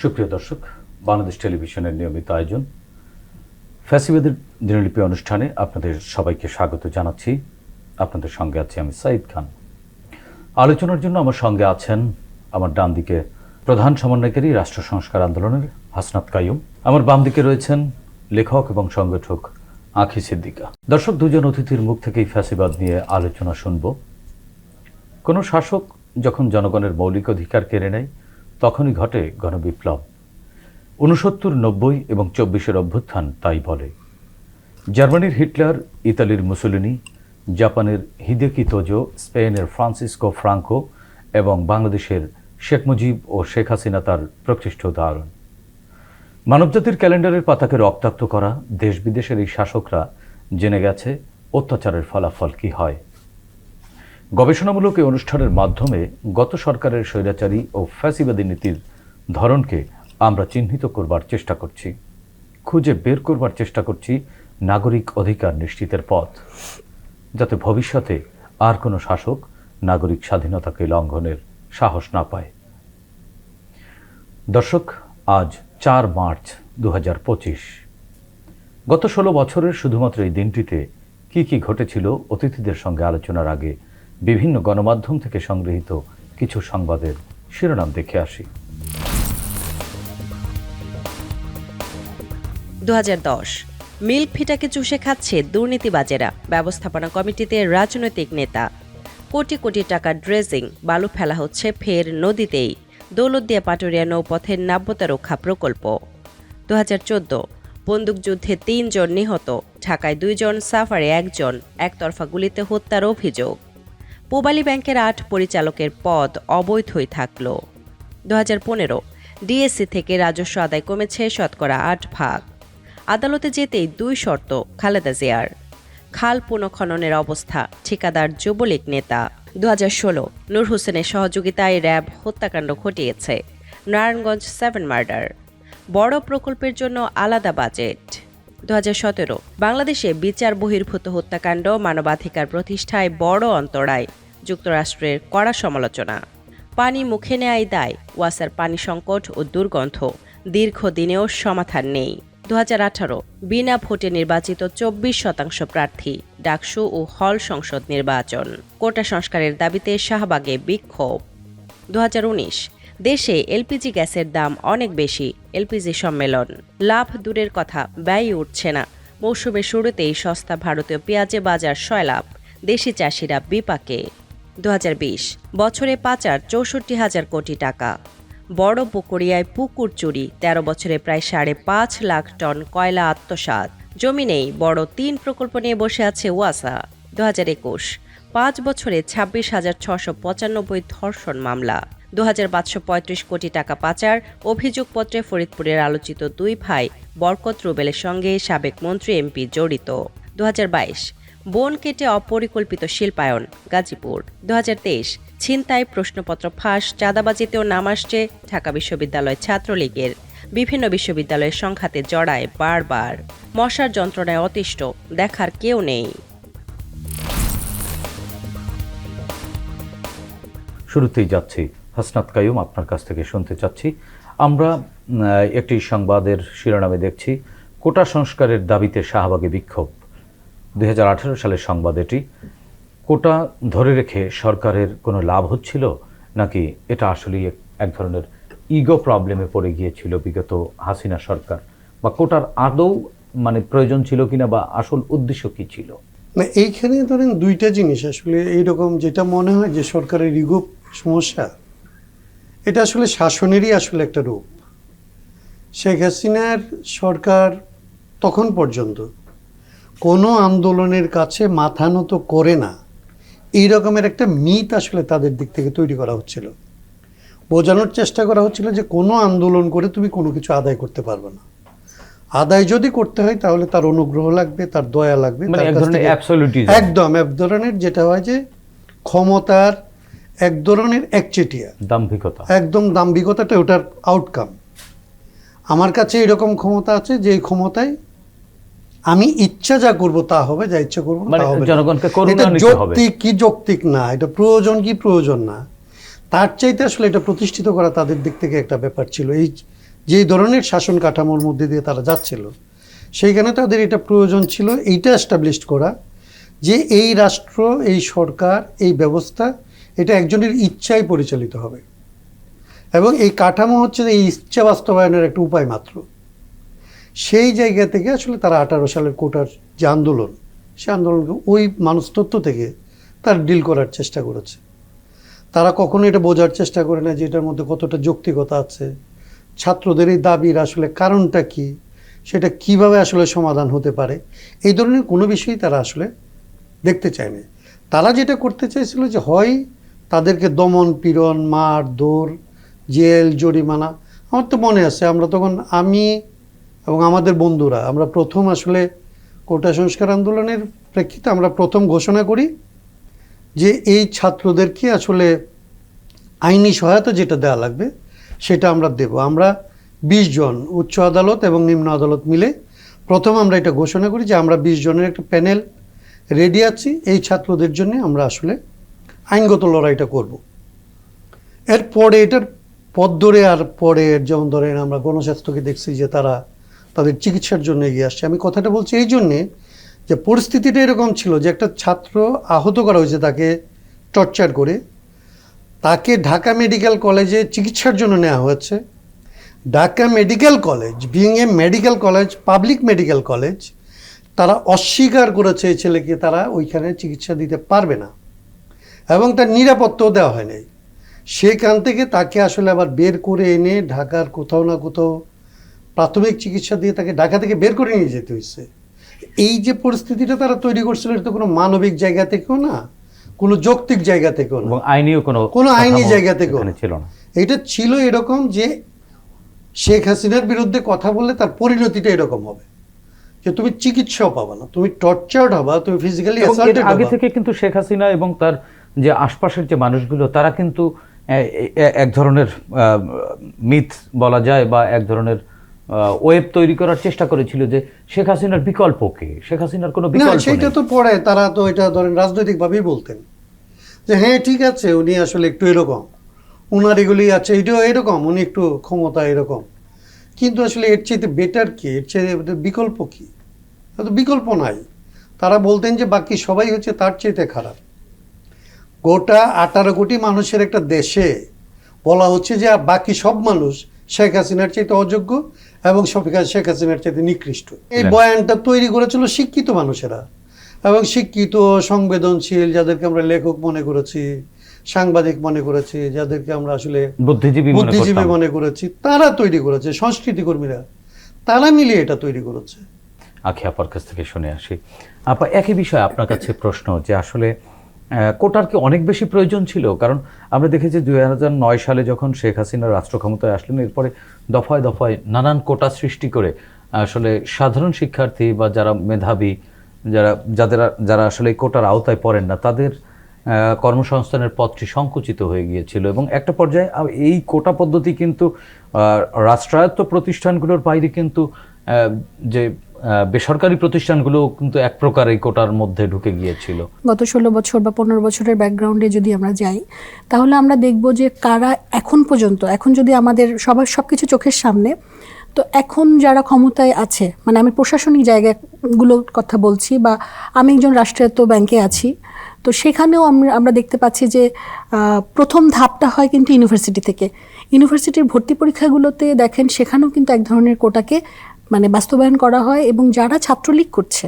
সুপ্রিয় দর্শক, বাংলাদেশ টেলিভিশনের নিয়মিত আয়োজন, ফ্যাসিবাদের দিনলিপি অনুষ্ঠানে আপনাদের সবাইকে স্বাগত জানাচ্ছি। আপনাদের সঙ্গে আছি আমি সাইদ খান। আলোচনার জন্য আমার সঙ্গে আছেন আমার ডান দিকে প্রধান সমন্বয়কারী রাষ্ট্র সংস্কার আন্দোলনের হাসনাত কাইয়ুম, আমার বাম দিকে রয়েছেন লেখক এবং সংগঠক আখি সিদ্দিকা। দর্শক, দুজন অতিথির মুখ থেকেই ফ্যাসিবাদ নিয়ে আলোচনা শুনব। কোনো শাসক যখন জনগণের মৌলিক অধিকার কেড়ে নেয় তখনই ঘটে গণবিপ্লব। ঊনসত্তর, নব্বই এবং চব্বিশের অভ্যুত্থান তাই বলে। জার্মানির হিটলার, ইতালির মুসোলিনি, জাপানের হিদেকি তোজো, স্পেনের ফ্রান্সিসকো ফ্রাঙ্কো এবং বাংলাদেশের শেখ মুজিব ও শেখ হাসিনা তার প্রকৃষ্ট উদাহরণ। মানবজাতির ক্যালেন্ডারের পাতাকে রক্তাক্ত করা দেশ বিদেশের এই শাসকরা জেনে গেছে অত্যাচারের ফলাফল কি হয়। গবেষণামূলক এই অনুষ্ঠানের মাধ্যমে গত সরকারের স্বৈরাচারী ও ফ্যাসিবাদী নীতির ধরনকে আমরা চিহ্নিত করবার চেষ্টা করছি, খুঁজে বের করবার চেষ্টা করছি নাগরিক অধিকার নিশ্চিতের পথ, যাতে ভবিষ্যতে আর কোনো শাসক নাগরিক স্বাধীনতাকে লঙ্ঘনের সাহস না পায়। দর্শক, আজ চার মার্চ দু হাজার পঁচিশ। গত ষোলো বছরের শুধুমাত্র এই দিনটিতে কি কি ঘটেছিল, অতিথিদের সঙ্গে আলোচনার আগে বিভিন্ন গণমাধ্যম থেকে সংগৃহীত কিছু সংবাদের শিরোনাম দেখে আসি। দু মিল্ক ফিটাকে চুষে খাচ্ছে দুর্নীতিবাজেরা, ব্যবস্থাপনা কমিটিতে রাজনৈতিক নেতা। কোটি কোটি টাকা ড্রেজিং, বালু ফেলা হচ্ছে ফের নদীতেই, দৌলতদিয়া পাটুরিয়া নৌপথের নাব্যতা রক্ষা প্রকল্প। দু হাজার চোদ্দ বন্দুকযুদ্ধে তিনজন নিহত, ঢাকায় দুইজন সাফারে একজন, একতরফা গুলিতে হত্যার অভিযোগ। পূবালী ব্যাংকের আট পরিচালকের পদ অবৈধ হয়ে থাকল। দু হাজার পনেরো ডিএসসি থেকে রাজস্ব আদায় কমেছে শতকরা আট ভাগ। আদালতে যেতেই দুই শর্ত, খালেদা জিয়ার। খাল পুনঃখননের অবস্থা, ঠিকাদার যুবলীগ নেতা। দু হাজার ষোলো নূর হোসেনের সহযোগিতায় র্যাব হত্যাকাণ্ড ঘটিয়েছে। Narayanganj seven murder. বড় প্রকল্পের জন্য আলাদা বাজেট। দু হাজার সতেরো। বাংলাদেশে বিচার বহির্ভূত হত্যাকাণ্ড, মানবাধিকার প্রতিষ্ঠায় বড় অন্তরায়, যুক্তরাষ্ট্রের কড়া সমালোচনা। পানি মুখে নেয় দায়, ওয়াসার পানি সংকট ও দুর্গন্ধ, দীর্ঘদিনেও সমাধান নেই। দু হাজার আঠারো, বিনা ভোটে নির্বাচিত চব্বিশ শতাংশ প্রার্থী, ডাকসু ও হল সংসদ নির্বাচন। কোটা সংস্কারের দাবিতে শাহবাগে বিক্ষোভ। দু হাজার উনিশ দেশে এলপিজি গ্যাসের দাম অনেক বেশি, এলপিজি সম্মেলন। লাভ দূরের কথা, ব্যয় উঠছে না। মৌসুমের শুরুতেই সস্তা ভারতীয় পেঁয়াজে বাজার সয়লাভ দেশি চাষিরা বিপাকে। দু হাজার বিশ, বছরে পাচার চৌষট্টি হাজার কোটি টাকা। বড় পুকুরিয়ায় পুকুর চুরি, তেরো বছরে প্রায় সাড়ে পাঁচ লাখ টন কয়লা আত্মসাৎ। জমি নেই, বড় তিন প্রকল্প নিয়ে বসে আছে ওয়াসা। দু হাজার একুশ, পাঁচ বছরে ছাব্বিশ হাজার ছশো পঁচানব্বই ধর্ষণ মামলা। দু হাজার পাঁচশো পঁয়ত্রিশ কোটি টাকা পাচার অভিযোগপত্রে ফরিদপুরের আলোচিত দুই ভাই বরকত রুবেলের সঙ্গে সাবেক মন্ত্রী এমপি জড়িত। দু বন কেটে অপরিকল্পিত শিল্পায়ন, গাজীপুর। দু ছিনতাই প্রশ্নপত্র ফাঁস, চাঁদাবাজিতেও নাম আসছে ঢাকা বিশ্ববিদ্যালয় ছাত্রলীগের। বিভিন্ন বিশ্ববিদ্যালয়ের সংখ্যাতে জড়ায় বারবার। মশার যন্ত্রণায় অতিষ্ঠ, দেখার কেউ নেই। শুরুতেই যাচ্ছি হাসনাত কায়ুম আপনার কাছ থেকে শুনতে চাচ্ছি। আমরা একটি সংবাদের শিরোনামে দেখছি, কোটা সংস্কারের দাবিতে শাহবাগে বিক্ষোভ। দুই হাজার আঠারো সালের সংবাদ এটি। কোটা ধরে রেখে সরকারের কোনো লাভ হচ্ছিল? নাকি এটা আসলেই এক- ধরনের ইগো প্রবলেমে পড়ে গিয়েছিল বিগত হাসিনা সরকার? বা কোটার আদৌ মানে প্রয়োজন ছিল কিনা বা আসল উদ্দেশ্য কি ছিল? না, এইখানে ধরেন দুইটা জিনিস আসলে এইরকম যেটা মনে হয় যে সরকারের ইগো সমস্যা এটা আসলে শাসনেরই আসলে একটা রূপ। শেখ হাসিনার সরকার তখন পর্যন্ত কোনো আন্দোলনের কাছে মাথা নত করে না এই রকমের একটা মিথ আসলে তাদের দিক থেকে তৈরি করা হচ্ছিল। বোঝানোর চেষ্টা করা হচ্ছিল যে কোনো আন্দোলন করে তুমি কোনো কিছু আদায় করতে পারবে না। আদায় যদি করতে হয় তাহলে তার অনুগ্রহ লাগবে তার দয়া লাগবে মানে একদম এক ধরনের যেটা হয় যে ক্ষমতার এক ধরনের একচেটিয়া দাম্ভিকতা। একদম দাম্ভিকতাটা ওটার আউটকাম আমার কাছে এরকম ক্ষমতা আছে যে ক্ষমতায় আমি ইচ্ছা যা করব তা হবে যা ইচ্ছা করব মানে তা হবে জনগণকে এটা যৌক্তিক কি যৌক্তিক না? এটা প্রয়োজন কি প্রয়োজন না? তার চাইতে আসলে এটা প্রতিষ্ঠিত করা তাদের দিক থেকে একটা ব্যাপার ছিল। এই যেই ধরনের শাসন কাঠামোর মধ্যে দিয়ে তারা যাচ্ছিল সেইখানে তাদের এটা প্রয়োজন ছিল এইটা এস্টাবলিশ করা যে এই রাষ্ট্র এই সরকার এই ব্যবস্থা এটা একজনের ইচ্ছায় পরিচালিত হবে। এবং এই কাঠামো হচ্ছে এই ইচ্ছা বাস্তবায়নের একটা উপায় মাত্র। সেই জায়গা থেকে আসলে তারা আঠারো সালের কোটার যে আন্দোলন, সে আন্দোলনকে ওই মানুষতত্ত্ব থেকে তার ডিল করার চেষ্টা করেছে। তারা কখনো এটা বোঝার চেষ্টা করে না যে এটার মধ্যে কতটা যৌক্তিকতা আছে। ছাত্রদের এই দাবির আসলে কারণটা কি? সেটা কীভাবে আসলে সমাধান হতে পারে? এই ধরনের কোনো বিষয়ই তারা আসলে দেখতে চায়নি। তারা যেটা করতে চাইছিল যে হয় তাদেরকে দমন, পীড়ন, মার দৌড় জেল, জরিমানা, আমার তো মনে আছে, আমরা তখন আমি এবং আমাদের বন্ধুরা, আমরা প্রথম আসলে কোটা সংস্কার আন্দোলনের প্রেক্ষিতে আমরা প্রথম ঘোষণা করি যে এই ছাত্রদেরকে আসলে আইনি সহায়তা যেটা দেওয়া লাগবে, সেটা আমরা দেব। আমরা বিশ জন উচ্চ আদালত এবং নিম্ন আদালত মিলে প্রথম আমরা এটা ঘোষণা করি যে আমরা বিশ জনের একটা প্যানেল রেডি আছি, এই ছাত্রদের জন্য আমরা আসলে আইনগত লড়াইটা করব। এরপরে এটার পথ ধরে আর পরে যেমন ধরেন আমরা গণস্বাস্থ্যকে দেখছি যে তারা তাদের চিকিৎসার জন্য এগিয়ে আসছে। আমি কথাটা বলছি এই জন্যে যে পরিস্থিতিটা এরকম ছিল যে একটা ছাত্র আহত করা হয়েছে তাকে টর্চার করে, তাকে ঢাকা মেডিকেল কলেজে চিকিৎসার জন্য নেওয়া হয়েছে। Dhaka medical college being a medical college public medical college তারা অস্বীকার করেছে ছেলেকে, তারা ওইখানে চিকিৎসা দিতে পারবে না। এবং তার নিরাপত্তাও দেওয়া হয় নাই সেখান থেকে তাকে আসলে আবার বের করে এনে ঢাকার কোথাও না কোথাও প্রাথমিক চিকিৎসা দিয়ে তাকে ঢাকা থেকে বের করে নিয়ে যেতে হয়েছে। এই যে পরিস্থিতিটা তারা তৈরি করছিল এটা তো কোনো মানবিক জায়গা থেকেও না কোনো যৌক্তিক জায়গা থেকেও না। আইনিও কোনো কোনো আইনি জায়গা থেকেও ছিল না। এটা ছিল এরকম যে শেখ হাসিনার বিরুদ্ধে কথা বললে তার পরিণতিটা এরকম হবে যে তুমি চিকিৎসাও পাবা না তুমি টর্চার্ড হবা তুমি ফিজিক্যালি আগে থেকে কিন্তু শেখ হাসিনা এবং তার যে আশপাশের যে মানুষগুলো তারা কিন্তু এক ধরনের মিথ বলা যায় বা এক ধরনের ওয়েব তৈরি করার চেষ্টা করেছিল যে শেখ হাসিনার বিকল্প কি? শেখ হাসিনার কোনো বিকল্প নেই। তো পরে তারা তো এটা ধরেন রাজনৈতিকভাবেই বলতেন। যে হ্যাঁ ঠিক আছে উনি আসলে একটু এরকম। উনার এগুলি আছে এটাও এরকম উনি একটু ক্ষমতা এরকম। কিন্তু আসলে এর চাইতে বেটার কি? এর চাইতে বিকল্প কি? তো বিকল্প নাই। তারা বলতেন যে বাকি সবাই হচ্ছে তার চাইতে খারাপ। গোটা আঠারো কোটি মানুষের একটা দেশে বলা হচ্ছে যে বাকি সব মানুষ শেখ হাসিনার চাইতে অযোগ্য এবং সব শেখ হাসিনার চাইতে নিকৃষ্ট। এই। বয়ানটা তৈরি করেছিল শিক্ষিত মানুষেরা এবং শিক্ষিত সংবেদনশীল যাদেরকে আমরা লেখক মনে করেছি সাংবাদিক মনে করেছি যাদেরকে আমরা আসলে বুদ্ধিজীবী বুদ্ধিজীবী মনে করেছি তারা তৈরি করেছে সংস্কৃতি কর্মীরা তারা মিলে এটা তৈরি করেছে। আখি আপার কাছ থেকে শুনে আসি। আপা একই বিষয়ে আপনার কাছে প্রশ্ন যে আসলে কোটার কি অনেক বেশি প্রয়োজন ছিল? কারণ আমরা দেখেছি দুই হাজার নয় সালে যখন শেখ হাসিনা রাষ্ট্র ক্ষমতায় আসলেন, এরপরে দফায় দফায় নানান কোটা সৃষ্টি করে আসলে সাধারণ শিক্ষার্থী বা যারা মেধাবী, যারা, যাদের যারা আসলে কোটার আওতায় পড়েন না, তাদের কর্মসংস্থানের পথটি সংকুচিত হয়ে গিয়েছিল। এবং একটা পর্যায়ে এই কোটা পদ্ধতি কিন্তু রাষ্ট্রায়ত্ত প্রতিষ্ঠানগুলোর বাইরে কিন্তু যে বেসরকারি প্রতিষ্ঠানগুলো কিন্তু এক প্রকার এই কোটার মধ্যে ঢুকে গিয়েছিল। গত ষোলো বছর বা পনেরো বছরের ব্যাকগ্রাউন্ডে যদি আমরা যাই, তাহলে আমরা দেখব যে কারা এখন পর্যন্ত, এখন যদি আমাদের সবার সব কিছু চোখের সামনে, তো এখন যারা ক্ষমতায় আছে মানে আমি প্রশাসনিক জায়গাগুলোর কথা বলছি বা আমি একজন রাষ্ট্রায়ত্ত ব্যাংকে আছি, তো সেখানেও আমরা আমরা দেখতে পাচ্ছি যে প্রথম ধাপটা হয় কিন্তু ইউনিভার্সিটি থেকে। ইউনিভার্সিটির ভর্তি পরীক্ষাগুলোতে দেখেন সেখানেও কিন্তু এক ধরনের কোটাকে মানে বাস্তবায়ন করা হয় এবং যারা ছাত্রলীগ করছে,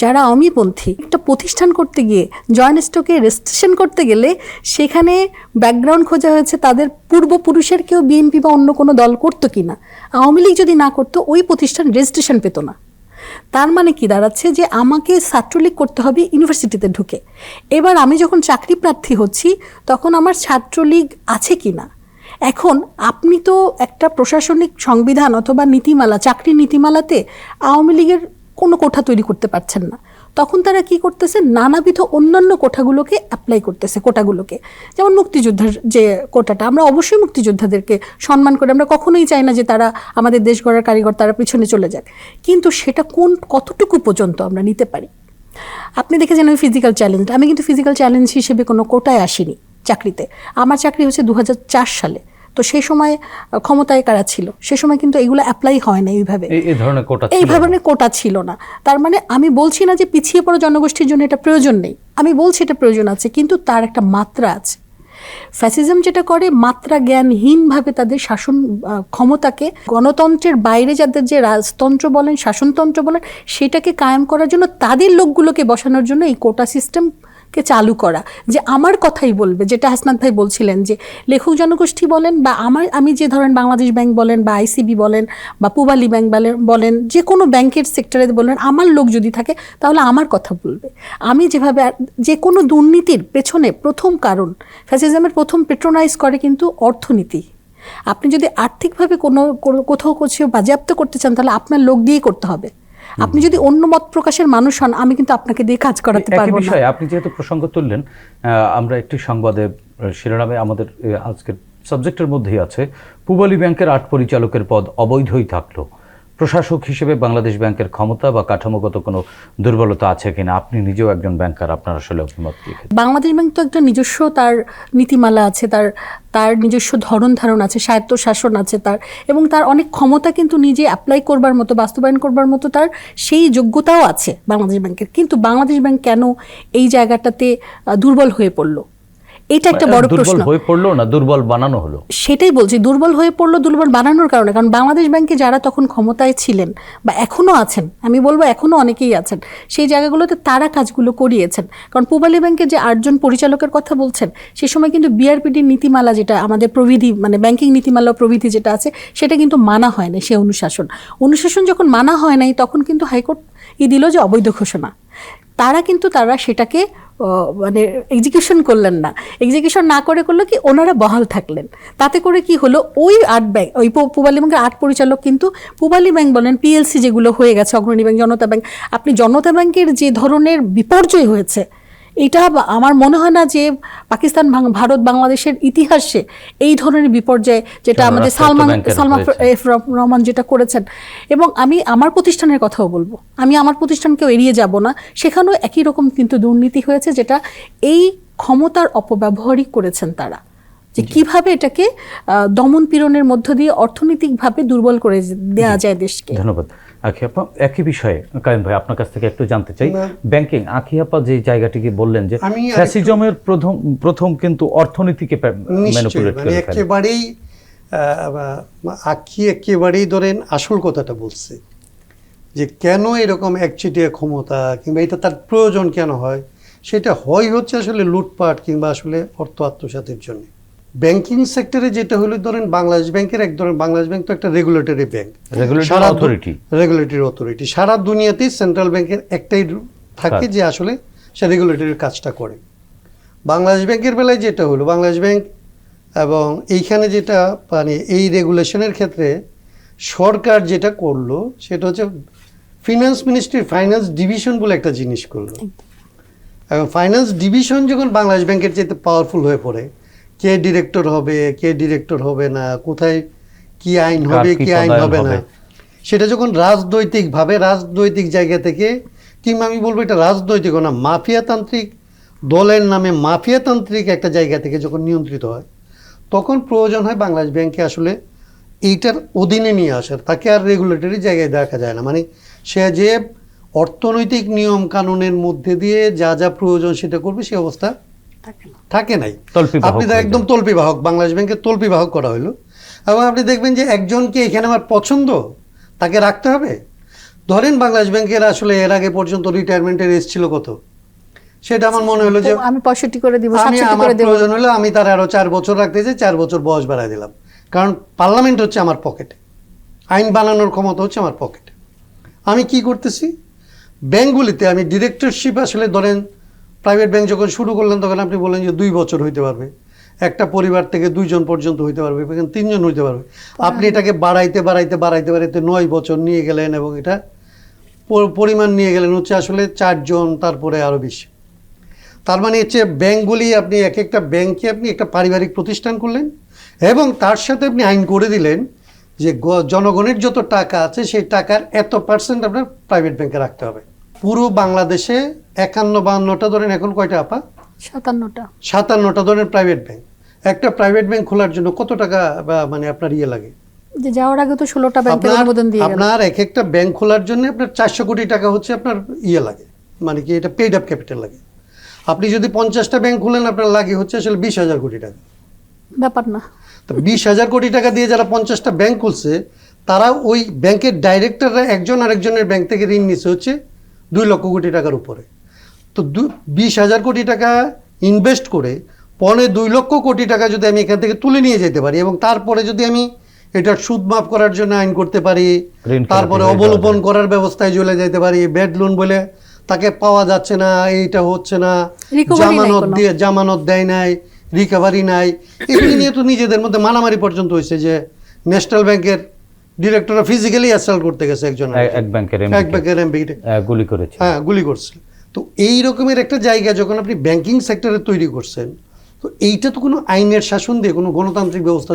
যারা অমিপন্থী, একটা প্রতিষ্ঠান করতে গিয়ে জয়েন্ট স্টকে রেজিস্ট্রেশন করতে গেলে সেখানে ব্যাকগ্রাউন্ড খোঁজা হয়েছে তাদের পূর্বপুরুষের কেউ বিএনপি বা অন্য কোনো দল করতো কি না। আওয়ামী লীগ যদি না করতো, ওই প্রতিষ্ঠান রেজিস্ট্রেশন পেত না। তার মানে কি দাঁড়াচ্ছে যে আমাকে ছাত্রলীগ করতে হবে ইউনিভার্সিটিতে ঢুকে। এবার আমি যখন চাকরি প্রার্থী হচ্ছি, তখন আমার ছাত্রলীগ আছে কি না? এখন আপনি তো একটা প্রশাসনিক সংবিধান অথবা নীতিমালা চাকরি নীতিমালাতে আওয়ামী লীগের কোনো কোঠা তৈরি করতে পারছেন না। তখন তারা কি করতেছে? নানাবিধ অন্যান্য কোঠাগুলোকে অ্যাপ্লাই করতেছে, কোটাগুলোকে। যেমন মুক্তিযোদ্ধার যে কোটাটা, আমরা অবশ্যই মুক্তিযোদ্ধাদেরকে সম্মান করি। আমরা কখনোই চাই না যে তারা আমাদের দেশ গড়ার কারিগর, তারা পিছনে চলে যাক। কিন্তু সেটা কোন, কতটুকু পর্যন্ত আমরা নিতে পারি? আপনি দেখেছেন ওই ফিজিক্যাল চ্যালেঞ্জ আমি কিন্তু ফিজিক্যাল চ্যালেঞ্জ হিসেবে কোনো কোটায় আসিনি চাকরিতে। আমার চাকরি হচ্ছে দু হাজার চার সালে। তো সেই সময় ক্ষমতায় কারা ছিল? সে সময় কিন্তু এগুলো অ্যাপ্লাই হয় না এইভাবে। এই এই ধরনের কোটা ছিল এই না। ধরনের কোটা ছিল না। তার মানে আমি বলছি না যে পিছিয়ে পড়া জনগোষ্ঠীর জন্য এটা প্রয়োজন নেই। আমি বলছি এটা প্রয়োজন আছে কিন্তু তার একটা মাত্রা আছে। ফ্যাসিজম যেটা করে মাত্রা জ্ঞানহীনভাবে তাদের শাসন ক্ষমতাকে গণতন্ত্রের বাইরে যাদের যে রাজতন্ত্র বলেন শাসনতন্ত্র বলেন সেটাকে কায়েম করার জন্য তাদের লোকগুলোকে বসানোর জন্য এই কোটা সিস্টেমকে চালু করা, যে আমার কথাই বলবে, যেটা হাসনাত ভাই বলছিলেন যে লেখক জনগোষ্ঠী বলেন বা আমার, আমি যে ধরেন বাংলাদেশ ব্যাংক বলেন বা আইসিবি বলেন বা পূবালী ব্যাংক বলেন যে কোনো ব্যাংকের সেক্টরে বলেন, আমার লোক যদি থাকে তাহলে আমার কথা বলবে। আমি যেভাবে যে কোনো দুর্নীতির পেছনে প্রথম কারণ, ফ্যাসিজমের প্রথম পেট্রোনাইজ করে কিন্তু অর্থনীতি। আপনি যদি আর্থিকভাবে কোনো- কোথাও কোথাও বাজেয়াপ্ত করতে চান তাহলে আপনার লোক দিয়েই করতে হবে। আপনি যদি অন্য মত প্রকাশের মানুষ হন আমি কিন্তু আপনাকে দিয়ে কাজ করাতে পারব না। বিষয়ে আপনি যেহেতু প্রসঙ্গ তুললেন আহ, আমরা একটি সংবাদে শিরোনামে আমাদের আজকের সাবজেক্টের মধ্যেই আছে পূবালী ব্যাংকের আট পরিচালকের পদ অবৈধই থাকল। প্রশাসক হিসেবে বাংলাদেশ ব্যাংকের ক্ষমতা বা কাঠামোগত কোনো দুর্বলতা আছে কিনা? আপনি নিজেও একজন ব্যাংকার, আপনার আসলে অভিমত কি বাংলাদেশ ব্যাংক তো একটা নিজস্ব তার নীতিমালা আছে, তার তার নিজস্ব ধরন ধারণ আছে স্বায়ত্ত শাসন আছে তার, এবং তার অনেক ক্ষমতা কিন্তু নিজে অ্যাপ্লাই করবার মতো, বাস্তবায়ন করবার মতো তার সেই যোগ্যতাও আছে বাংলাদেশ ব্যাংকের। কিন্তু বাংলাদেশ ব্যাংক কেন এই জায়গাটাতে দুর্বল হয়ে পড়ল? এটা একটা বড় দুর্বল প্রশ্ন। হয়ে পড়ল না দুর্বল বানানো হলো। সেটাই বলছি দুর্বল হয়ে পড়ল দুর্বল বানানোর কারণে কারণ বাংলাদেশ ব্যাংকে যারা তখন ক্ষমতায় ছিলেন বা এখনও আছেন আমি বলব এখনও অনেকেই আছেন সেই জায়গাগুলোতে তারা কাজগুলো করিয়েছেন। কারণ পূবালী ব্যাংকের যে আটজন পরিচালকের কথা বলছেন সে সময় কিন্তু বিআরপিডির নীতিমালা যেটা আমাদের প্রবিধি মানে ব্যাংকিং নীতিমালা প্রবিধি যেটা আছে সেটা কিন্তু মানা হয় না সে অনুশাসন। অনুশাসন যখন মানা হয় নাই তখন কিন্তু হাইকোর্ট ই দিল যে অবৈধ ঘোষণা। তারা কিন্তু তারা সেটাকে মানে এক্সিকিউশন করলেন না। এক্সিকিউশন না করে করল কি ওনারা বহাল থাকলেন। তাতে করে কি হলো, ওই আর্ট ব্যাংক ওই পূবালি ব্যাংকের আর্ট পরিচালক কিন্তু পূবালী ব্যাংক বলেন পিএলসি যেগুলো হয়ে গেছে, অগ্রণী ব্যাংক, জনতা ব্যাংক। আপনি জনতা ব্যাংকের যে ধরনের বিপর্যয় হয়েছে এটা আমার মনে হয় না যে পাকিস্তান ভারত বাংলাদেশের ইতিহাসে এই ধরনের বিপর্যয় যেটা আমাদের সালমান সালমান এফ রহমান যেটা করেছেন। এবং আমি আমার প্রতিষ্ঠানের কথাও বলব। আমি আমার প্রতিষ্ঠানকেও এড়িয়ে যাব না। সেখানেও একই রকম কিন্তু দুর্নীতি হয়েছে যেটা এই ক্ষমতার অপব্যবহারই করেছেন তারা। যে কীভাবে এটাকে দমন পীড়নের মধ্য দিয়ে অর্থনৈতিকভাবে দুর্বল করে দেওয়া যায় দেশকে। ধন্যবাদ। আখি আপা একই বিষয়ে কায়েম ভাই আপনার কাছ থেকে একটু জানতে চাই। ব্যাংকিং আখি আপা যে জায়গাটিকে বললেন যে ফ্যাসিজমের প্রথম প্রথম কিন্তু অর্থনীতিকে ম্যানিপুলেট মানে করে একেবারেই আঁকি একেবারেই ধরেন আসল কথাটা বলছে। যে কেন এরকম একচেটিয়া ক্ষমতা কিংবা এটা তার প্রয়োজন কেন হয়? সেটা হয় হচ্ছে আসলে লুটপাট কিংবা আসলে অর্থ আত্মসাতের জন্য। ব্যাংকিং সেক্টরে যেটা হলো ধরেন বাংলাদেশ ব্যাংকের এক ধরনের বাংলাদেশ ব্যাংক তো একটা regulatory bank authority। Regulatory authority সারা দুনিয়াতেই সেন্ট্রাল ব্যাংকের একটাই থাকে যে আসলে সে রেগুলেটরির কাজটা করে। বাংলাদেশ ব্যাংকের বেলায় যেটা হলো বাংলাদেশ ব্যাংক এবং এইখানে যেটা মানে এই রেগুলেশনের ক্ষেত্রে সরকার যেটা করল সেটা হচ্ছে ফিনান্স মিনিস্ট্রির ফাইন্যান্স ডিভিশন বলে একটা জিনিস করল। এবং ফাইন্যান্স ডিভিশন যখন বাংলাদেশ ব্যাংকের চাইতে পাওয়ারফুল হয়ে পড়ে কে ডিরেক্টর হবে কে ডিরেক্টর হবে না কোথায় কি আইন হবে কি আইন হবে না। সেটা যখন রাজনৈতিকভাবে রাজনৈতিক জায়গা থেকে কিংবা আমি বলব এটা রাজনৈতিক না মাফিয়াতান্ত্রিক দলের নামে মাফিয়াতান্ত্রিক একটা জায়গা থেকে যখন নিয়ন্ত্রিত হয় তখন প্রয়োজন হয় বাংলাদেশ ব্যাংকে আসলে এইটার অধীনে নিয়ে আসার। তাকে আর রেগুলেটরি জায়গায় দেখা যায় না। মানে সে যে অর্থনৈতিক নিয়ম কানুনের মধ্যে দিয়ে যা যা প্রয়োজন সেটা করবে সে অবস্থা থাকে নাই। তল্পিবাহক আপনি তো একদম তল্পিবাহক বাংলাদেশ ব্যাংকের তল্পিবাহক করা হলো এবং আপনি দেখবেন যে একজনকে এখানে আমার পছন্দ তাকে রাখতে হবে। ধরেন বাংলাদেশ ব্যাংকের আসলে এর আগে পর্যন্ত রিটায়ারমেন্টের এজ ছিল কত? সেটা আমার মনে হলো যে আমি পঁয়ষট্টি করে দিব আমি আমার প্রয়োজন হলে আমি তার আরও চার বছর রাখতে চাই চার বছর বয়স বাড়াই দিলাম। কারণ পার্লামেন্ট হচ্ছে আমার পকেটে। আইন বানানোর ক্ষমতা হচ্ছে আমার পকেটে। আমি কি করতেছি? ব্যাংকগুলিতে আমি ডিরেক্টরশিপ আসলে ধরেন প্রাইভেট ব্যাংক যখন শুরু করলেন তখন আপনি বললেন যে দুই বছর হইতে পারবে। একটা পরিবার থেকে দুইজন পর্যন্ত হইতে পারবে এখানে তিনজন হইতে পারবে। আপনি এটাকে বাড়াইতে বাড়াইতে বাড়াইতে বাড়াইতে নয় বছর নিয়ে গেলেন এবং এটা পরিমাণ নিয়ে গেলেন হচ্ছে আসলে চারজন তারপরে আরও বেশি। তার মানে হচ্ছে ব্যাংকগুলি আপনি এক একটা ব্যাংকে আপনি একটা পারিবারিক প্রতিষ্ঠান করলেন এবং তার সাথে আপনি আইন করে দিলেন যে জনগণের যত টাকা আছে সেই টাকার এত পার্সেন্ট আপনার প্রাইভেট ব্যাংকে রাখতে হবে। পুরো বাংলাদেশে একান্ন বাহান্নটা ধরেন এখন কয়টা আপা? সাতান্নটা। সাতান্নটা ধরেন প্রাইভেট ব্যাংক একটা প্রাইভেট ব্যাংক খোলার জন্য কত টাকা বা মানে আপনার ইয়ে লাগে? যে যাওয়ার আগে তো ষোলোটা ব্যাংকের অনুমোদন দিয়ে আপনার এক একটা ব্যাংক খোলার জন্য আপনার চারশো কোটি টাকা হচ্ছে আপনার ইয়ে লাগে। মানে কি এটা পেড আপ ক্যাপিটাল লাগে। আপনি যদি পঞ্চাশটা ব্যাংক খুলেন আপনার লাগে হচ্ছে আসলে বিশ হাজার কোটি টাকা। ব্যাপার না। তো বিশ হাজার কোটি টাকা দিয়ে যারা পঞ্চাশটা ব্যাংক খুলছে তারা ওই ব্যাংকের ডাইরেক্টররা একজন আরেকজনের ব্যাংক থেকে ঋণ নিচ্ছে হচ্ছে দুই লক্ষ কোটি টাকার উপরে। তো দু বিশ হাজার কোটি টাকা ইনভেস্ট করে পনে দুই লক্ষ কোটি টাকা যদি আমি এখান থেকে তুলে নিয়ে যেতে পারি এবং তারপরে যদি আমি এটার সুদ মাফ করার জন্য আইন করতে পারি তারপরে অবলোপন করার ব্যবস্থায় চলে যেতে পারি বেড লোন বলে তাকে পাওয়া যাচ্ছে না এইটা হচ্ছে না জামানত দিয়ে জামানত দেয় নাই রিকভারি নাই। এগুলি নিয়ে তো নিজেদের মধ্যে মারামারি পর্যন্ত হয়েছে যে ন্যাশনাল ব্যাংকের ডিরেক্টররা ফিজিক্যালি অ্যাসাল্ট করতে গেছে একজন এক- ব্যাংকের এক ব্যাংকের এমপি গুলি করেছে। হ্যাঁ গুলি করছে। তো এই রকমের একটা জায়গা যখন আপনি ব্যাংকিং সেক্টরে তৈরি করছেন তো এইটা তো কোনো আইনের শাসন দিয়ে কোনো গণতান্ত্রিক ব্যবস্থা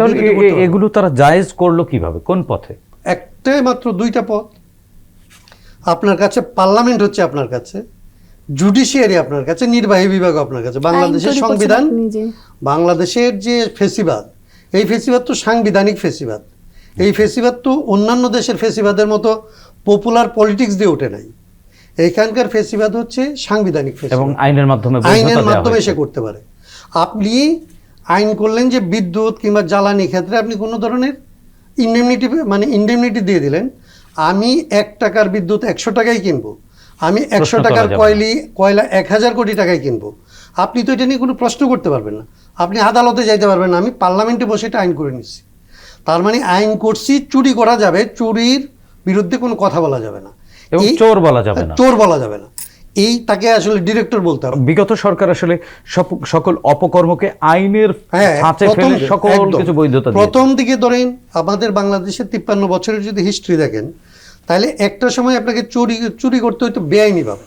এগুলো তারা জায়েজ করল কীভাবে? কোন পথে? একটাই মাত্র দুইটা পথ। আপনার কাছে পার্লামেন্ট হচ্ছে আপনার কাছে জুডিশিয়ারি আপনার কাছে নির্বাহী বিভাগ আপনার কাছে। বাংলাদেশের সংবিধান বাংলাদেশের যে ফেসিবাদ এই ফেসিবাদ তো সাংবিধানিক ফেসিবাদ। এই ফেসিবাদ তো অন্যান্য দেশের ফেসিবাদের মতো পপুলার পলিটিক্স দিয়ে ওঠে নাই। এখানকার ফেসিবাদ হচ্ছে সাংবিধানিক এবং আইনের মাধ্যমে আইনের মাধ্যমে। সে করতে পারে। আপনি আইন করলেন যে বিদ্যুৎ কিংবা জ্বালানি ক্ষেত্রে আপনি কোনো ধরনের ইন্ডেমনিটি মানে ইন্ডেমনিটি দিয়ে দিলেন। আমি এক টাকার বিদ্যুৎ একশো টাকায় কিনবো। আমি একশো টাকার কয়লি কয়লা এক হাজার কোটি টাকায় কিনবো। আপনি তো এটা নিয়ে কোনো প্রশ্ন করতে পারবেন না। আপনি আদালতে যাইতে পারবেন না। আমি পার্লামেন্টে বসে এটা আইন করে নিচ্ছি। তার মানে আইন করছি চুরি করা যাবে চুরির বিরুদ্ধে কোনো কথা বলা যাবে না। এবং চোর বলা যাবে না। চোর বলা যাবে না। এই তাকে আসলে ডিরেক্টর বলতে হবে। বিগত সরকার আসলে সকল অপকর্মকে আইনের হ্যাঁ ফেলে সকল কিছু বৈধতা প্রথম দিকে ধরেন আমাদের বাংলাদেশের তিপ্পান্ন বছরের যদি হিস্ট্রি দেখেন তাহলে একটা সময় আপনাকে চুরি চুরি করতে হয়তো বেআইনি ভাবে।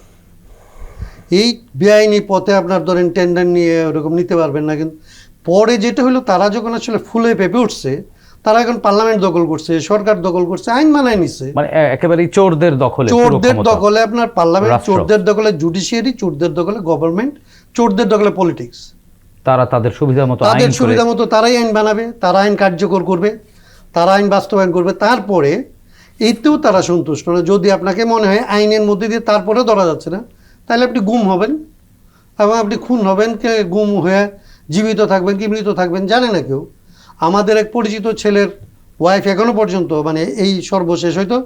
এই বেআইনি পথে আপনার ধরেন টেন্ডার নিয়ে ওরকম নিতে পারবেন না কিন্তু পরে যেটা হলো তারা যখন আসলে ফুলে পেপে উঠছে তারা এখন পার্লামেন্ট দখল করছে সরকার দখল করছে আইন মানায় নিচ্ছে মানে এ- একেবারেই চোরদের দখলে চোরদের দখলে আপনার পার্লামেন্ট চোরদের দখলে জুডিশিয়ারি চোরদের দখলে গভর্নমেন্ট চোরদের দখলে পলিটিক্স তারা তাদের সুবিধা মতো তাদের সুবিধা মতো তারাই আইন বানাবে তারা আইন কার্যকর করবে তারা আইন বাস্তবায়ন করবে। তারপরে এতেও তারা সন্তুষ্ট না। যদি আপনাকে মনে হয় আইনের মধ্যে দিয়ে তারপরে ধরা যাচ্ছে না তাহলে আপনি গুম হবেন। এবং আপনি খুন হবেন কে গুম হয়ে জীবিত থাকবেন কি মৃত থাকবেন জানে না কেউ। আমাদের এক পরিচিত ছেলের ওয়াইফ এখনও পর্যন্ত মানে এই সর্বশেষ হয়তো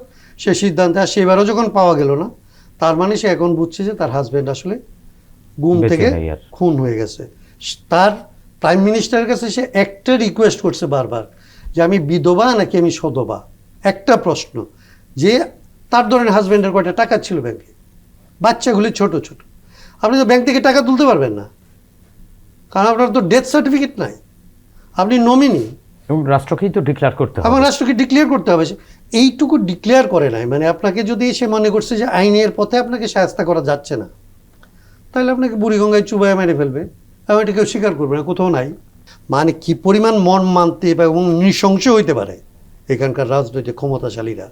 সে সিদ্ধান্তে আর সেবারও যখন পাওয়া গেল না তার মানে সে এখন বুঝছে যে তার হাজবেন্ড আসলে গুম থেকে খুন হয়ে গেছে। তার প্রাইম মিনিস্টারের কাছে সে একটা রিকোয়েস্ট করছে বারবার যে আমি বিধবা নাকি আমি সধবা একটা প্রশ্ন যে তার ধরেন হাজব্যান্ডের কয়টা টাকা ছিল ব্যাংকে? বাচ্চাগুলি ছোট ছোট। আপনি তো ব্যাংক থেকে টাকা তুলতে পারবেন না। কারণ আপনার তো ডেথ সার্টিফিকেট নাই। আপনি নমিনি এবং রাষ্ট্রকেই তো ডিক্লেয়ার করতে হবে। আমার রাষ্ট্রকে ডিক্লেয়ার করতে হবে। এইটুকু ডিক্লেয়ার করে নাই। মানে আপনাকে যদি সে মনে করছে যে আইনের পথে আপনাকে সাহায্য করা যাচ্ছে না তাহলে আপনাকে বুড়িগঙ্গায় চুবায় মেরে ফেলবে। এবং এটা কেউ স্বীকার করবে না কোথাও নাই। মানে কি পরিমাণ মন মানতে এবং নৃশংস হইতে পারে এখানকার রাজনৈতিক ক্ষমতাশালীরা।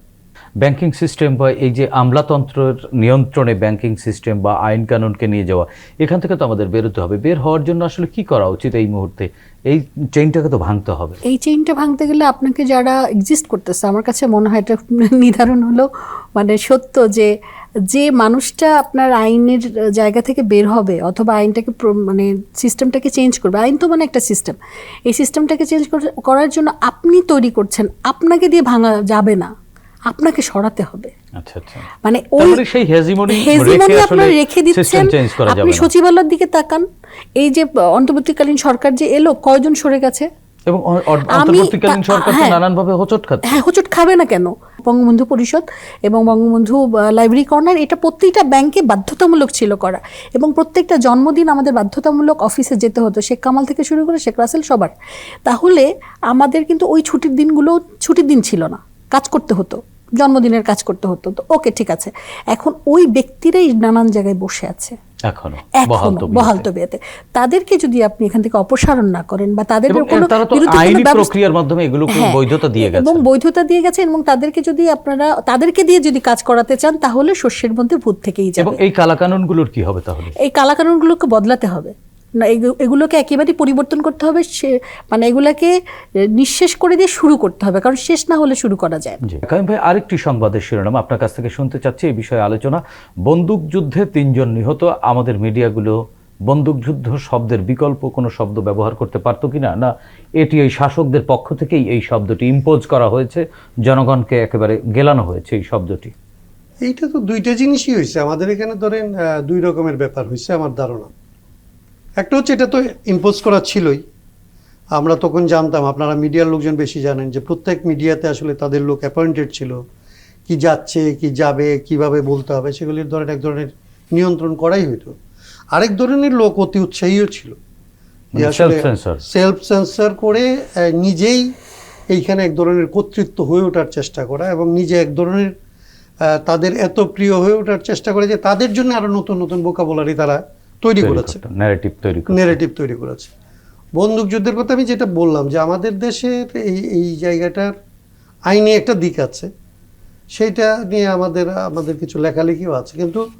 ব্যাংকিং সিস্টেম বা এই যে আমলাতন্ত্রের নিয়ন্ত্রণে ব্যাংকিং সিস্টেম বা আইন কানুনকে নিয়ে যাওয়া, এখান থেকে তো আমাদের বেরোতে হবে। বের হওয়ার জন্য আসলে কি করা উচিত এই মুহূর্তে? এই চেইনটাকে তো ভাঙতে হবে। এই চেইনটা ভাঙতে গেলে আপনাকে যারা এক্সিস্ট করতেছে, আমার কাছে মনে হয় এটা নির্ধারণ হলো। মানে সত্য যে যে মানুষটা আপনার আইনের জায়গা থেকে বের হবে অথবা আইনটাকে মানে সিস্টেমটাকে চেঞ্জ করবে, আইন তো মানে একটা সিস্টেম এই সিস্টেমটাকে চেঞ্জ করার জন্য আপনি তৈরি করছেন, আপনাকে দিয়ে ভাঙা যাবে না। আপনাকে সরাতে হবে। আচ্ছা আচ্ছা। মানে ওই মানে সেই হেজিমনি রেখে আপনার রেখে দিচ্ছেন। আপনি। সচিবালয়ের দিকে তাকান। এই যে অন্তর্বর্তীকালীন সরকার যে এলো কয়জন সরে গেছে? এবং অন্তর্বর্তীকালীন সরকার তো হ্যাঁ। নানানভাবে হোঁচট খাচ্ছে। হ্যাঁ হোঁচট খাবে না কেন? বঙ্গবন্ধু পরিষদ এবং বঙ্গবন্ধু লাইব্রেরি কর্নার এটা প্রত্যেকটা ব্যাংকে বাধ্যতামূলক ছিল করা। এবং প্রত্যেকটা জন্মদিন আমাদের বাধ্যতামূলক অফিসে যেতে হতো। শেখ কামাল থেকে শুরু করে শেখ রাসেল সবার। তাহলে আমাদের কিন্তু ওই ছুটির দিনগুলো ছুটির দিন ছিল না। কাজ করতে হতো জন্মদিনের কাজ করতে হতো তো ওকে ঠিক আছে। এখন ওই ব্যক্তিরাই নানান জায়গায় বসে আছে। এখনও বহাল তবিয়তে। তাদেরকে যদি আপনি এখান থেকে অপসারণ না করেন বা তাদের কোনো আইনি প্রক্রিয়ার মাধ্যমে এগুলোকে হ্যাঁ, বৈধতা দিয়ে গেছে। এবং বৈধতা দিয়ে গেছে এবং তাদেরকে যদি আপনারা তাদেরকে দিয়ে যদি কাজ করাতে চান তাহলে শস্যের মধ্যে ভূত থেকেই এবং যাবে। এই কালাকানুনগুলোর কি হবে তাহলে? এই কালাকানুনগুলোকে বদলাতে হবে। না এগু- এগুলোকে একেবারেই পরিবর্তন করতে হবে সে মানে এগুলোকে নিঃশেষ করে দিয়ে শুরু করতে হবে কারণ শেষ না হলে শুরু করা যায় কাইম ভাই আরেকটি সংবাদের শিরোনাম আপনার কাছ থেকে শুনতে চাচ্ছি এই বিষয়ে আলোচনা। বন্দুকযুদ্ধে তিনজন নিহত আমাদের মিডিয়াগুলো বন্দুকযুদ্ধ শব্দের বিকল্প কোনো শব্দ ব্যবহার করতে পারতো কিনা? না না এটি এই শাসকদের পক্ষ থেকেই এই শব্দটি ইম্পোজ করা হয়েছে জনগণকে একেবারে গেলানো হয়েছে এই শব্দটি। এইটা তো দুইটা জিনিসই হয়েছে আমাদের এখানে ধরেন দুই রকমের ব্যাপার হয়েছে আমার ধারণা। একটা হচ্ছে এটা তো ইম্পোজ করা ছিলই। আমরা তখন জানতাম আপনারা মিডিয়ার লোকজন বেশি জানেন যে প্রত্যেক মিডিয়াতে আসলে তাদের লোক অ্যাপয়েন্টেড ছিল। কি যাচ্ছে কি যাবে কীভাবে বলতে হবে সেগুলির ধরেন এক ধরনের নিয়ন্ত্রণ করাই হইতো। আরেক ধরনের লোক অতি উৎসাহীও ছিল। যে মানে আসলে সেলফ সেন্সার করে নিজেই এইখানে এক ধরনের কর্তৃত্ব হয়ে ওঠার চেষ্টা করা এবং নিজে এক ধরনের তাদের এত প্রিয় হয়ে ওঠার চেষ্টা করে যে তাদের জন্য আরও নতুন নতুন বোকাবলারি তারা তৈরি করেছে। ন্যারেটিভ তৈরি করে নেরেটিভ তৈরি করেছে। বন্দুক যুদ্ধের কথা আমি যেটা বললাম যে আমাদের দেশের এই এই জায়গাটার আইনি একটা দিক আছে। সেইটা নিয়ে আমাদের আমাদের কিছু লেখালেখিও আছে। কিন্তু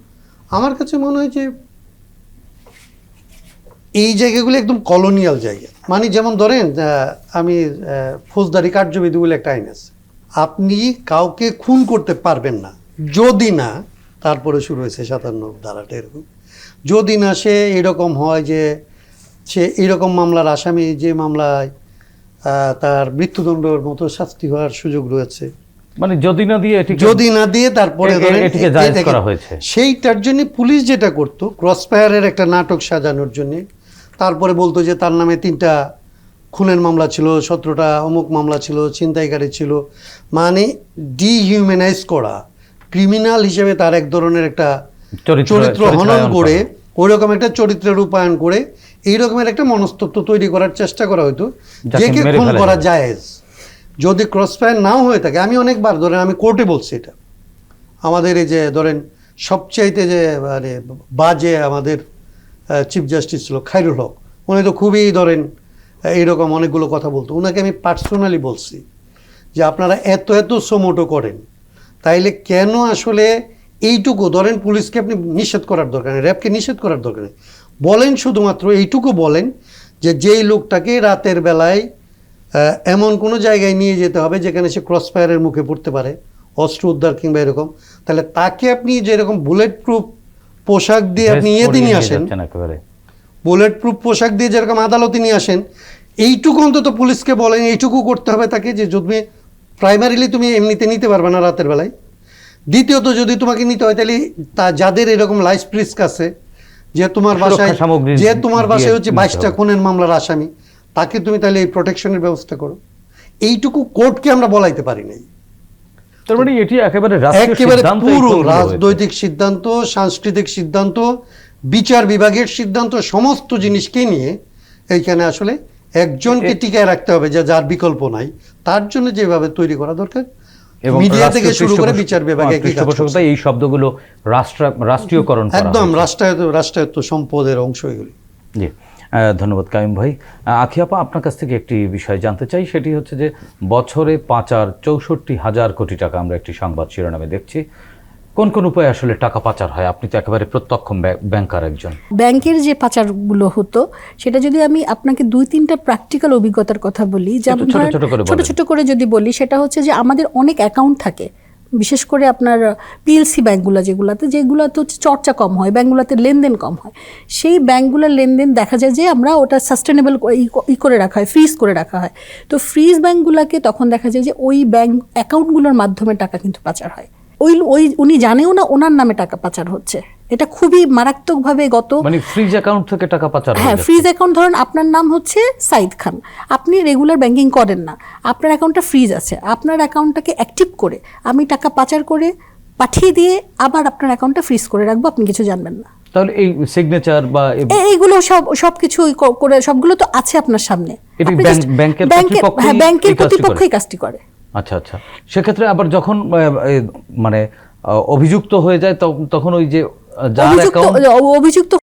আমার কাছে মনে হয় যে এই জায়গাগুলো একদম কলোনিয়াল জায়গা। মানে যেমন ধরেন আহ, আমি ফৌজদারি কার্যবিধি বলে একটা আইন আছে। আপনি কাউকে খুন করতে পারবেন না। যদি না তারপরে শুরু হয়েছে সাতান্ন ধারাটা এরকম। যদি না সে এরকম হয় যে সে এরকম মামলার আসামি যে মামলায় তার মৃত্যুদণ্ডের মতো শাস্তি হওয়ার সুযোগ রয়েছে মানে যদি না দিয়ে যদি না দিয়ে তারপরে করা হয়েছে। সেইটার জন্য পুলিশ যেটা করতো ক্রস ফায়ারের একটা নাটক সাজানোর জন্য তারপরে বলতো যে তার নামে তিনটা খুনের মামলা ছিল সতেরোটা অমুক মামলা ছিল ছিনতাইকারী ছিল মানে ডিহিউম্যানাইজ করা ক্রিমিনাল হিসেবে তার এক ধরনের একটা চরিত্র- চরিত্র হনন করে করা। ওই রকম একটা চরিত্রের রূপায়ণ করে এই রকমের একটা মনস্তত্ব তৈরি করার চেষ্টা করা হতো যাকে যে কে খুন করা। জায়েজ যদি ক্রস ফায়ার নাও হয়ে থাকে আমি অনেকবার ধরেন আমি কোর্টে বলছি এটা আমাদের এই যে ধরেন সবচাইতে যে মানে বাজে আমাদের চিফ জাস্টিস ছিল খাইরুল হক উনি তো খুবই ধরেন এইরকম অনেকগুলো কথা বলতো ওনাকে আমি পার্সোনালি বলছি যে আপনারা এত এত সমোটো করেন তাইলে কেন আসলে এইটুকু ধরেন পুলিশকে আপনি নিষেধ করার দরকার নেই র্যাবকে নিষেধ করার দরকার নেই। বলেন শুধুমাত্র এইটুকু বলেন যে যেই লোকটাকে রাতের বেলায় এমন কোনো জায়গায় নিয়ে যেতে হবে যেখানে সে ক্রস ফায়ারের মুখে পড়তে পারে অস্ত্র উদ্ধার কিংবা এরকম তাহলে তাকে আপনি যেরকম বুলেট প্রুফ পোশাক দিয়ে আপনি ইয়েতে নিয়ে নিয়ে আসেন বুলেট প্রুফ পোশাক দিয়ে যেরকম আদালতে নিয়ে আসেন এইটুকু অন্তত পুলিশকে বলেন এইটুকু করতে হবে তাকে যে যদি প্রাইমারিলি তুমি এমনিতে নিতে পারবে না রাতের বেলায়। দ্বিতীয়ত যদি তোমাকে নিতে হয় তাহলে তা যাদের এরকম লাইস প্রিস্ক আছে যে তোমার বাসায় যে তোমার বাসায় হচ্ছে বাইশটা খুনের মামলার আসামি তাকে তুমি তাহলে এই প্রোটেকশনের ব্যবস্থা করো। এইটুকু কোর্টকে আমরা বলাইতে পারি নাই। তার মানে এটি একেবারে একেবারে পুরো রাজনৈতিক সিদ্ধান্ত সাংস্কৃতিক সিদ্ধান্ত বিচার বিভাগের সিদ্ধান্ত সমস্ত জিনিসকে নিয়ে এইখানে আসলে একজনকে টিকায় রাখতে হবে যে যার বিকল্প নাই। তার জন্য যেভাবে তৈরি করা দরকার মিডিয়া থেকে শুরু করে বিচার বিভাগে। পৃষ্ঠপোষকতা এই শব্দগুলো রাষ্ট্র রাষ্ট্রীয়করণ একদম রাষ্ট্রায়ত্ত রাষ্ট্রায়ত্ত সম্পদের অংশ এগুলি। জি। ধন্যবাদ কাইম ভাই। আখিয়াপা আপনার কাছ থেকে একটি বিষয় জানতে চাই সেটি হচ্ছে যে বছরে পাঁচার চৌষট্টি হাজার কোটি টাকা আমরা একটি সংবাদ শিরোনামে দেখছি। কোন কোন উপায়ে আসলে টাকা পাচার হয়? আপনি তো একেবারে প্রত্যক্ষ ব্যাং- ব্যাংকার একজন। ব্যাংকের যে পাচারগুলো হতো সেটা যদি আমি আপনাকে দুই তিনটা প্র্যাকটিক্যাল অভিজ্ঞতার কথা বলি যেমন ছোট। ছোট করে যদি বলি সেটা হচ্ছে যে আমাদের অনেক অ্যাকাউন্ট থাকে। বিশেষ করে আপনার পিএলসি ব্যাঙ্কগুলো যেগুলোতে যেগুলোতে হচ্ছে চর্চা কম হয় ব্যাঙ্কগুলোতে লেনদেন কম হয়। সেই ব্যাঙ্কগুলোর লেনদেন দেখা যায় যে আমরা ওটা সাস্টেনেবল ই করে রাখা হয় ফ্রিজ করে রাখা হয়। তো ফ্রিজ ব্যাঙ্কগুলোকে তখন দেখা যায় যে ওই ব্যাঙ্ক অ্যাকাউন্টগুলোর মাধ্যমে টাকা কিন্তু পাচার হয়। ওই ওই উনি জানেও না ওনার নামে টাকা পাচার হচ্ছে। এটা খুবই মারাত্মকভাবে গত মানে ফ্রিজ অ্যাকাউন্ট থেকে টাকা পাচার হ্যাঁ ফ্রিজ অ্যাকাউন্ট ধরুন আপনার নাম হচ্ছে সাইদ খান। আপনি রেগুলার ব্যাংকিং করেন না। আপনার অ্যাকাউন্টটা ফ্রিজ আছে। আপনার অ্যাকাউন্টটাকে অ্যাক্টিভ করে আমি টাকা পাচার করে পাঠিয়ে দিয়ে আবার আপনার অ্যাকাউন্টটা ফ্রিজ করে রাখব আপনি কিছু জানবেন না। তাহলে এই সিগনেচার বা এই- এইগুলো সব সব কিছু করে সবগুলো তো আছে আপনার সামনে। ব্যাংকের ব্যাংকের কর্তৃপক্ষই কাজটি করে? আচ্ছা আচ্ছা। সেক্ষেত্রে আবার যখন মানে অভিযুক্ত হয়ে যায় তখন- ওই যে যার অভিযুক্ত